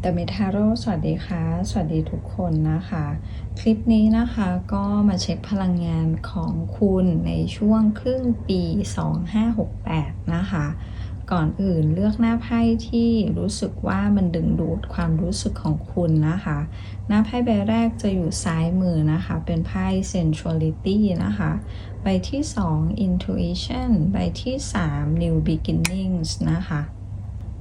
แต่เมทาโรสวัสดีค่ะ สวัสดีทุกคนนะคะ คลิปนี้นะคะก็มาเช็คพลังงานของคุณในช่วงครึ่งปี 2568 นะคะ ก่อนอื่นเลือกหน้าไพ่ที่รู้สึกว่ามันดึงดูดความรู้สึกของคุณนะคะ หน้าไพ่ใบแรกจะอยู่ซ้ายมือนะคะ เป็นไพ่ sensuality นะคะ ใบที่ 2 intuition ใบที่ 3 new beginnings นะคะ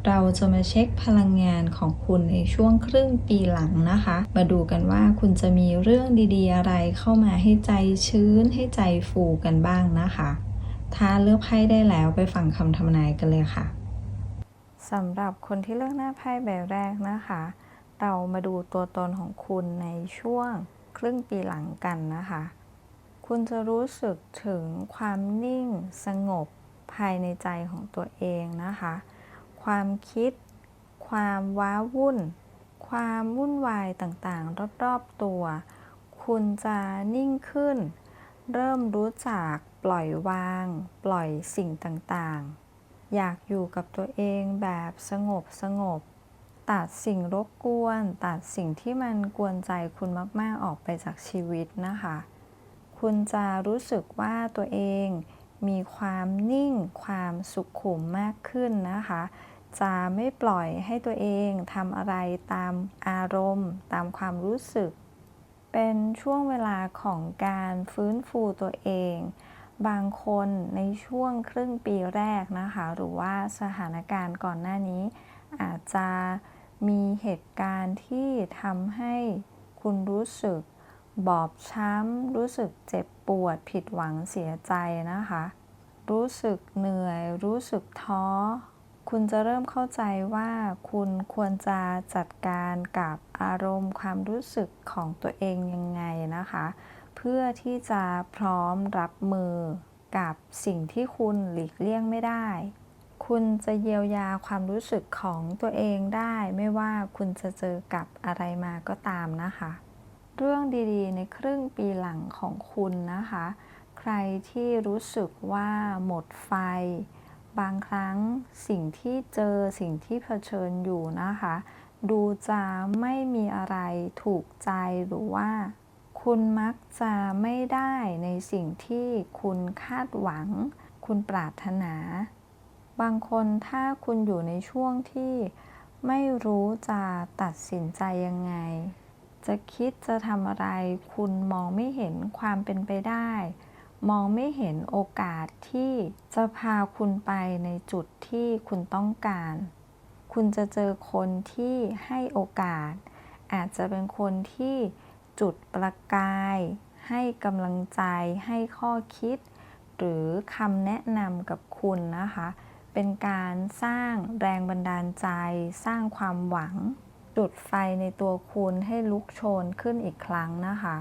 เราจะมาเช็คพลังงานของคุณในช่วงครึ่งปีหลังนะคะ มาดูกันว่าคุณจะมีเรื่องดีๆ อะไรเข้ามาให้ใจชื้นให้ใจฟูกันบ้างนะคะ ถ้าเลือกไพ่ได้แล้วไปฟังคำทำนายกันเลยค่ะสำหรับคนที่เลือกหน้าไพ่ใบแรกนะคะ เรามาดูตัวตนของคุณในช่วงครึ่งปีหลังกันนะคะ คุณจะรู้สึกถึงความนิ่งสงบภายในใจของตัวเองนะคะ ความคิด ความว้าวุ่น ความวุ่นวายต่างๆ รอบๆตัว คุณจะนิ่งขึ้น เริ่มรู้จักปล่อยวาง ปล่อยสิ่งต่างๆ อยากอยู่กับตัวเองแบบสงบสงบ ตัดสิ่งรบกวน ตัดสิ่งที่มันกวนใจคุณมากๆ ออกไปจากชีวิตนะคะ คุณจะรู้สึกว่าตัวเองมีความนิ่งความสุขขุมมากขึ้นนะคะ จะไม่ปล่อยให้ตัวเองทำอะไรตามอารมณ์ ตามความรู้สึก เป็นช่วงเวลาของการฟื้นฟูตัวเอง บางคนในช่วงครึ่งปีแรกนะคะ หรือว่าสถานการณ์ก่อนหน้านี้ อาจจะมีเหตุการณ์ที่ทำให้คุณรู้สึก บอบช้ำ รู้สึกเจ็บปวด ผิดหวังเสียใจนะคะ รู้สึกเหนื่อย รู้สึกท้อ คุณจะเริ่มเข้าใจว่าคุณควรจะจัดการกับอารมณ์ความรู้สึกของตัวเองยังไงนะคะ เพื่อที่จะพร้อมรับมือกับสิ่งที่คุณหลีกเลี่ยงไม่ได้ คุณจะเยียวยาความรู้สึกของตัวเองได้ ไม่ว่าคุณจะเจอกับอะไรมาก็ตามนะคะ เรื่องดีๆ ในครึ่งปีหลังของคุณนะคะ ใครที่รู้สึกว่าหมดไฟ บางครั้งสิ่งที่เจอสิ่งที่เผชิญอยู่นะคะ ดูจะไม่มีอะไรถูกใจหรือว่า คุณมักจะไม่ได้ในสิ่งที่คุณคาดหวัง คุณปรารถนา บางคนถ้าคุณอยู่ในช่วงที่ไม่รู้จะตัดสินใจยังไง จะคิดจะทำอะไร คุณมองไม่เห็นความเป็นไปได้ มองไม่เห็นโอกาสที่จะพาคุณไปในจุดที่คุณต้องการ คุณจะเจอคนที่ให้โอกาส อาจจะเป็นคนที่จุดประกาย ให้กำลังใจ ให้ข้อคิด หรือคำแนะนำกับคุณนะคะ เป็นการสร้างแรงบันดาลใจ สร้างความหวัง จุดไฟในตัวคุณให้ลุกโชนขึ้นอีกครั้งนะคะ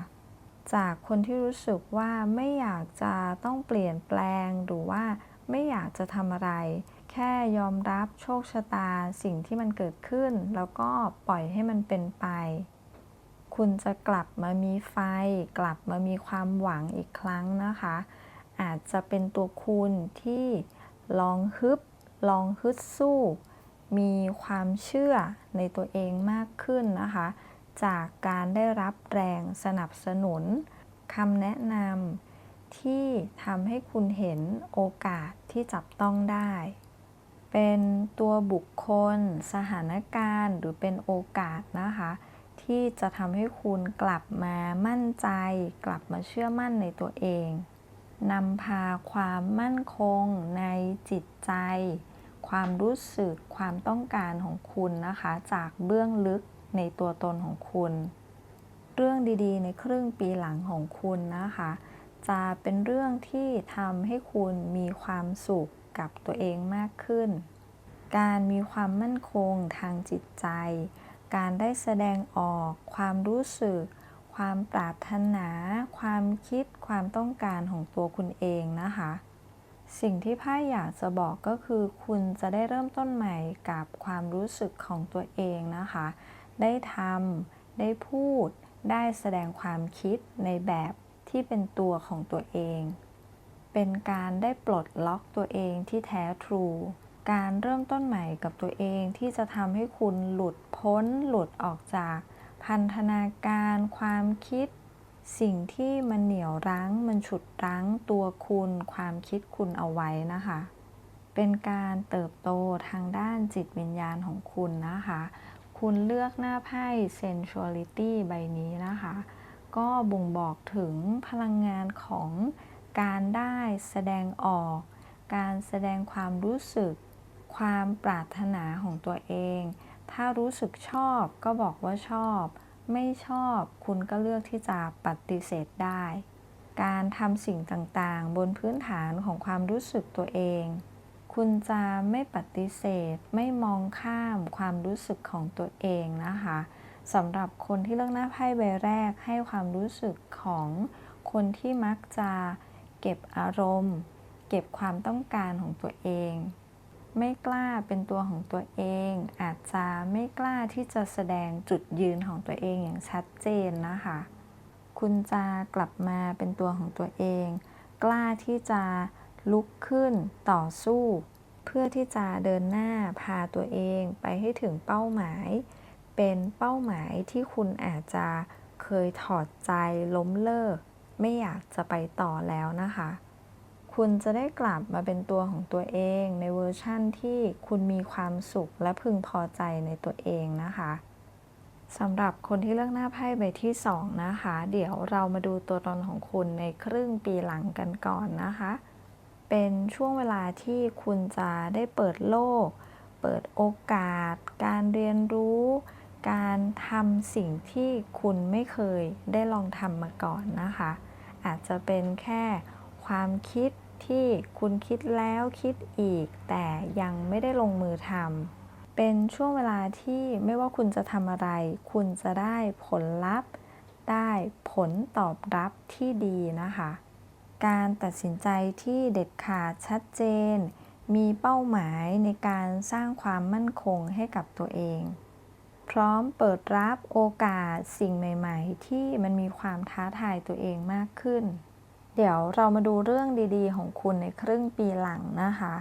จากคนที่รู้สึกว่าไม่อยากจะต้องเปลี่ยนแปลงหรือว่าไม่อยากจะทำอะไร แค่ยอมรับโชคชะตาสิ่งที่มันเกิดขึ้น แล้วก็ปล่อยให้มันเป็นไป คุณจะกลับมามีไฟ กลับมามีความหวังอีกครั้งนะคะ อาจจะเป็นตัวคุณที่ลองฮึบ ลองฮึดสู้ มีความเชื่อในตัวเองมากขึ้นนะคะ จากการได้รับแรงสนับสนุนคำแนะนำที่ทำให้คุณเห็นโอกาสที่จับต้องได้ เป็นตัวบุคคล สถานการณ์หรือเป็นโอกาสนะคะ ที่จะทำให้คุณกลับมามั่นใจ กลับมาเชื่อมั่นในตัวเองนำพาความมั่นคงในจิตใจ ความรู้สึกความต้องการของคุณนะคะ จากเบื้องลึก ในตัวตนของคุณ เรื่องดีๆ ในครึ่งปีหลังของคุณนะคะ จะเป็นเรื่องที่ทำให้คุณมีความสุขกับตัวเองมากขึ้น การมีความมั่นคงทางจิตใจ การได้แสดงออก ความรู้สึก ความปรารถนา ความคิด ความต้องการของตัวคุณเองนะคะสิ่งที่ไพ่อยากจะบอกก็คือ คุณจะได้เริ่มต้นใหม่กับความรู้สึกของตัวเองนะคะ ได้ทำได้พูด ได้แสดงความคิดในแบบที่เป็นตัวของตัวเอง เป็นการได้ปลดล็อกตัวเองที่แท้ทรู การเริ่มต้นใหม่กับตัวเองที่จะทำให้คุณหลุดพ้นหลุดออกจากพันธนาการความคิด สิ่งที่มันเหนี่ยวรั้ง มันฉุดรั้งตัวคุณ ความคิดคุณเอาไว้นะคะ เป็นการเติบโตทางด้านจิตวิญญาณของคุณนะคะ คุณเลือกหน้าไพ่ sensuality ใบนี้นะคะ ก็บ่งบอกถึงพลังงานของการได้แสดงออก การแสดงความรู้สึก ความปรารถนาของตัวเอง ถ้ารู้สึกชอบก็บอกว่าชอบ ไม่ชอบคุณก็เลือกที่จะปฏิเสธได้ การทำสิ่งต่างๆ บนพื้นฐานของความรู้สึกตัวเอง คุณจะไม่ปฏิเสธ ไม่มองข้ามความรู้สึกของตัวเองนะคะสำหรับคนที่เลือกหน้าไพ่ใบแรกให้ความรู้สึกของคนที่มักจะเก็บอารมณ์ เก็บความต้องการของตัวเอง ไม่กล้าเป็นตัวของตัวเอง อาจจะไม่กล้าที่จะแสดงจุดยืนของตัวเองอย่างชัดเจนนะคะ คุณจะกลับมาเป็นตัวของตัวเอง กล้าที่จะ ลุกขึ้นต่อสู้ เพื่อที่จะเดินหน้าพาตัวเองไปให้ถึงเป้าหมาย เป็นเป้าหมายที่คุณอาจจะเคยถอดใจล้มเลิก ไม่อยากจะไปต่อแล้วนะคะ คุณจะได้กลับมาเป็นตัวของตัวเองในเวอร์ชั่นที่คุณมีความสุขและพึงพอใจในตัวเองนะคะสำหรับคนที่เลือกหน้าไพ่ใบที่ 2 นะคะ เดี๋ยวเรามาดูตัวตนของคุณในครึ่งปีหลังกันก่อนนะคะ เป็นช่วงเวลาที่คุณจะได้เปิดโลก เปิดโอกาส การเรียนรู้ การทำสิ่งที่คุณไม่เคยได้ลองทำมาก่อนนะคะ อาจจะเป็นแค่ความคิดที่คุณคิดแล้วคิดอีก แต่ยังไม่ได้ลงมือทำเป็นช่วงเวลาที่ไม่ว่าคุณจะทำอะไร คุณจะได้ผลลัพธ์ ได้ผลตอบรับที่ดีนะคะ การตัดสินใจที่เด็ดขาดชัดเจน มีเป้าหมายในการสร้างความมั่นคงให้กับตัวเอง พร้อมเปิดรับโอกาสสิ่งใหม่ ๆ ที่มันมีความท้าทายตัวเองมากขึ้น เดี๋ยวเรามาดูเรื่องดีๆ ของคุณในครึ่งปีหลังนะคะ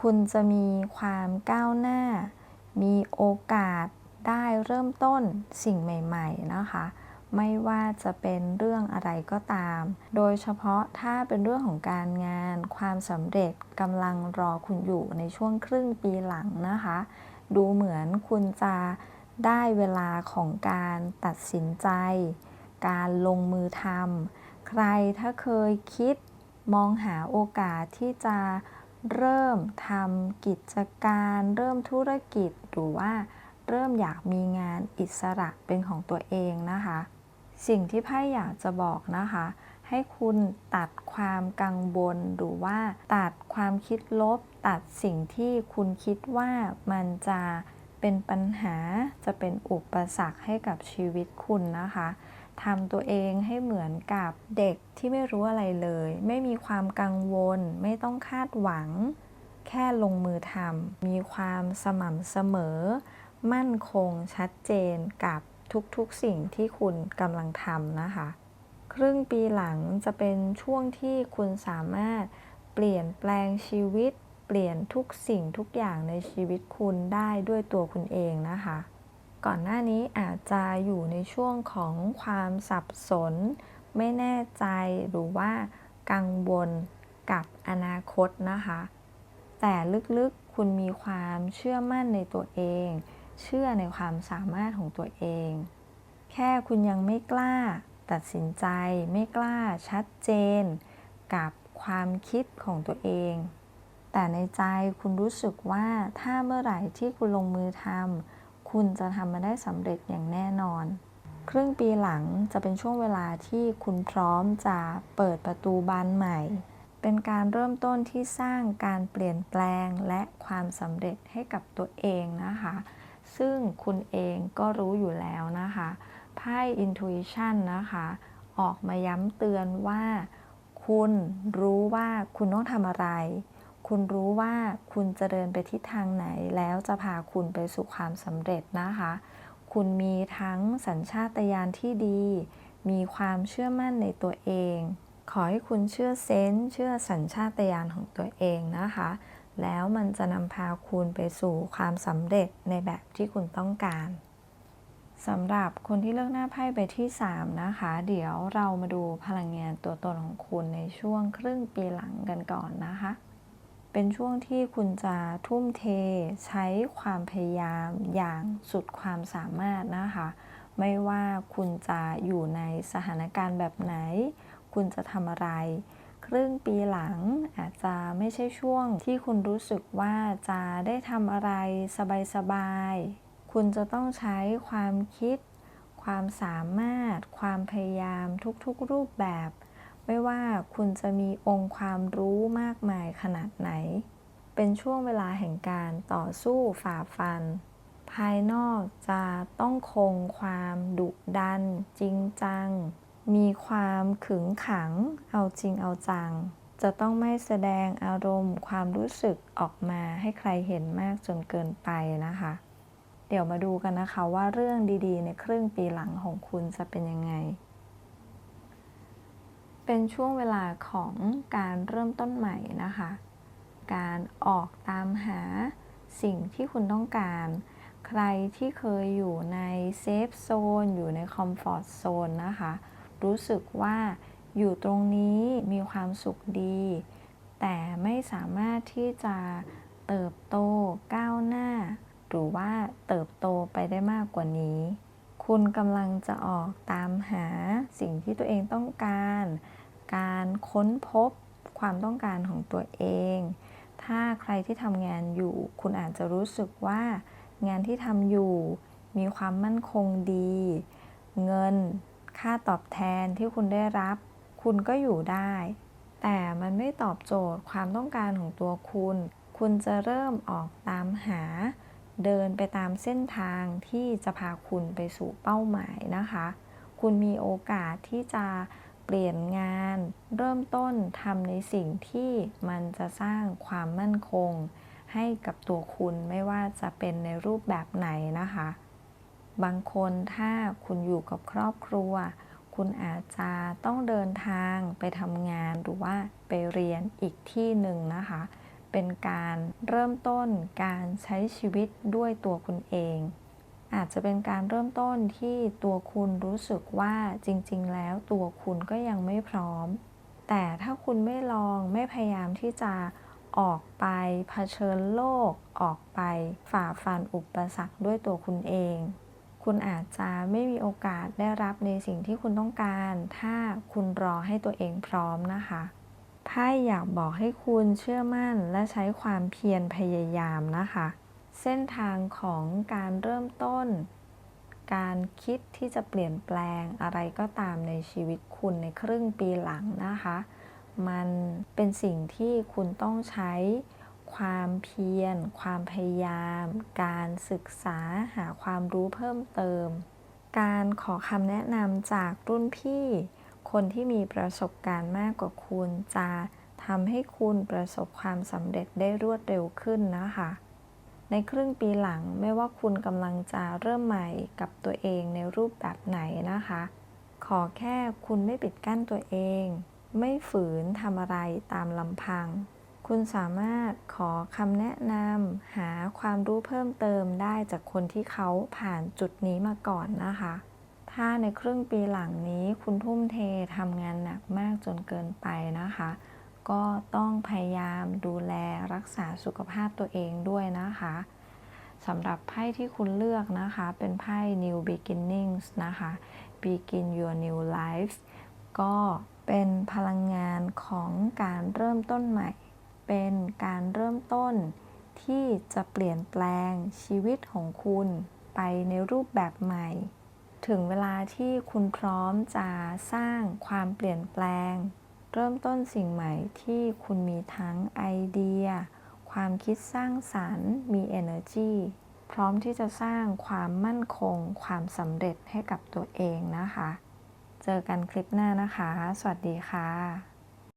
คุณจะมีความก้าวหน้า มีโอกาสได้เริ่มต้นสิ่งใหม่ ๆ นะคะ ไม่ว่าจะเป็นเรื่องอะไรก็ตาม โดยเฉพาะถ้าเป็นเรื่องของการงาน ความสำเร็จกำลังรอคุณอยู่ในช่วงครึ่งปีหลังนะคะ ดูเหมือนคุณจะได้เวลาของการตัดสินใจ การลงมือทำใครถ้าเคยคิดมองหาโอกาสที่จะเริ่มทำกิจการ เริ่มธุรกิจหรือว่าเริ่มอยากมีงานอิสระเป็นของตัวเองนะคะ สิ่งที่ไพ่อยากจะบอกนะคะ ให้คุณตัดความกังวลหรือว่า ตัดความคิดลบ ตัดสิ่งที่คุณคิดว่ามันจะเป็นปัญหาจะเป็นอุปสรรคให้กับชีวิตคุณนะคะทำตัวเองให้เหมือนกับเด็กที่ไม่รู้อะไรเลย ไม่มีความกังวล ไม่ต้องคาดหวัง แค่ลงมือทำมีความสม่ำเสมอ มั่นคงชัดเจนกับ ทุกๆสิ่งที่คุณกำลังทำนะคะ ครึ่งปีหลังจะเป็นช่วงที่คุณสามารถเปลี่ยนแปลงชีวิต เปลี่ยนทุกสิ่งทุกอย่างในชีวิตคุณได้ด้วยตัวคุณเองนะคะ ก่อนหน้านี้อาจจะอยู่ในช่วงของความสับสน ไม่แน่ใจหรือว่ากังวลกับอนาคตนะคะ แต่ลึกๆคุณมีความเชื่อมั่นในตัวเอง เชื่อในความสามารถของตัวเอง แค่คุณยังไม่กล้า ตัดสินใจไม่กล้าชัดเจน กับความคิดของตัวเอง แต่ในใจคุณรู้สึกว่าถ้าเมื่อไหร่ที่คุณลงมือทำคุณจะทำมาได้สำเร็จอย่างแน่นอน ครึ่งปีหลังจะเป็นช่วงเวลาที่คุณพร้อมจะเปิดประตูบานใหม่เป็นการเริ่มต้นที่สร้างการเปลี่ยนแปลงและความสำเร็จให้กับตัวเองนะคะ ซึ่งคุณเองก็รู้อยู่แล้วนะคะไพ่ intuition นะคะ ออกมาย้ำเตือนว่า คุณรู้ว่าคุณต้องทำอะไร คุณรู้ว่าคุณจะเดินไปทิศทางไหนแล้วจะพาคุณไปสู่ความสำเร็จนะคะ คุณมีทั้งสัญชาตญาณที่ดี มีความเชื่อมั่นในตัวเอง ขอให้คุณเชื่อเซนส์เชื่อสัญชาตญาณของตัวเองนะคะ แล้วมันจะนำพาคุณไปสู่ความสำเร็จในแบบที่คุณต้องการสำหรับคนที่เลือกหน้าไพ่ไปที่ 3 นะคะ เดี๋ยวเรามาดูพลังงานตัวตนของคุณในช่วงครึ่งปีหลังกันก่อนนะคะ เป็นช่วงที่คุณจะทุ่มเทใช้ความพยายามอย่างสุดความสามารถนะคะ ไม่ว่าคุณจะอยู่ในสถานการณ์แบบไหน คุณจะทำอะไร รึ่งปีหลัง อาจจะไม่ใช่ช่วงที่คุณรู้สึกว่าจะได้ทำอะไรสบายๆ คุณจะต้องใช้ความคิด ความสามารถ ความพยายามทุกๆรูปแบบ ไม่ว่าคุณจะมีองค์ความรู้มากมายขนาดไหน เป็นช่วงเวลาแห่งการต่อสู้ฝ่าฟันภายนอกจะต้องคงความดุดัน จริงจัง มีความขึงขัง เอาจริงเอาจัง จะต้องไม่แสดงอารมณ์ ความรู้สึกออกมาให้ใครเห็นมากจนเกินไปนะคะ เดี๋ยวมาดูกันนะคะว่าเรื่องดีๆ ในครึ่งปีหลังของคุณจะเป็นยังไง เป็นช่วงเวลาของการเริ่มต้นใหม่นะคะ การออกตามหาสิ่งที่คุณต้องการใครที่เคยอยู่ในเซฟโซนอยู่ในคอมฟอร์ตโซนนะคะ รู้สึกว่าอยู่ตรงนี้มีความสุขดี แต่ไม่สามารถที่จะเติบโตก้าวหน้า หรือว่าเติบโตไปได้มากกว่านี้ คุณกำลังจะออกตามหาสิ่งที่ตัวเองต้องการ การค้นพบความต้องการของตัวเอง ถ้าใครที่ทำงานอยู่ คุณอาจจะรู้สึกว่า งานที่ทำอยู่มีความมั่นคงดี เงิน ค่าตอบแทนที่คุณได้รับ คุณก็อยู่ได้ แต่มันไม่ตอบโจทย์ความต้องการของตัวคุณ คุณจะเริ่มออกตามหา เดินไปตามเส้นทางที่จะพาคุณไปสู่เป้าหมายนะคะ คุณมีโอกาสที่จะเปลี่ยนงาน เริ่มต้นทำในสิ่งที่มันจะสร้างความมั่นคง ให้กับตัวคุณไม่ว่าจะเป็นในรูปแบบไหนนะคะ บางคนถ้าคุณอยู่กับครอบครัว คุณอาจจะต้องเดินทางไปทำงานหรือว่าไปเรียนอีกที่หนึ่งนะคะ เป็นการเริ่มต้นการใช้ชีวิตด้วยตัวคุณเอง อาจจะเป็นการเริ่มต้นที่ตัวคุณรู้สึกว่าจริง ๆ แล้วตัวคุณก็ยังไม่พร้อม แต่ถ้าคุณไม่ลองไม่พยายามที่จะออกไปเผชิญโลก ออกไปฝ่าฟันอุปสรรคด้วยตัวคุณเอง คุณอาจจะไม่มีโอกาสได้รับในสิ่งที่คุณต้องการ ถ้าคุณรอให้ตัวเองพร้อมนะคะไพ่อยากบอกให้คุณเชื่อมั่นและใช้ความเพียรพยายามนะคะ เส้นทางของการเริ่มต้น การคิดที่จะเปลี่ยนแปลงอะไรก็ตามในชีวิตคุณในครึ่งปีหลังนะคะ มันเป็นสิ่งที่คุณต้องใช้ ความเพียร ความพยายาม การศึกษาหาความรู้เพิ่มเติม การขอคำแนะนำจากรุ่นพี่ คนที่มีประสบการณ์มากกว่าคุณจะทำให้คุณประสบความสำเร็จได้รวดเร็วขึ้นนะคะ ในครึ่งปีหลังไม่ว่าคุณกำลังจะเริ่มใหม่กับตัวเองในรูปแบบไหนนะคะ ขอแค่คุณไม่ปิดกั้นตัวเอง ไม่ฝืนทำอะไรตามลำพัง คุณสามารถขอคำแนะนำหาความรู้เพิ่มเติมได้จากคนที่เขาผ่านจุดนี้มาก่อนนะคะ ถ้าในครึ่งปีหลังนี้คุณทุ่มเททำงานหนักมากจนเกินไปนะคะ ก็ต้องพยายามดูแลรักษาสุขภาพตัวเองด้วยนะคะสำหรับไพ่ที่คุณเลือกนะคะ เป็นไพ่ New Beginnings นะคะ Begin Your New Life ก็เป็นพลังงานของการเริ่มต้นใหม่ เป็นการเริ่มต้นที่จะเปลี่ยนแปลงชีวิตของคุณไปในรูปแบบใหม่ ถึงเวลาที่คุณพร้อมจะสร้างความเปลี่ยนแปลง เริ่มต้นสิ่งใหม่ที่คุณมีทั้งไอเดีย ความคิดสร้างสรรค์ มี energy พร้อมที่จะสร้างความมั่นคง ความสำเร็จให้กับตัวเองนะคะ เจอกันคลิปหน้านะคะ สวัสดีค่ะ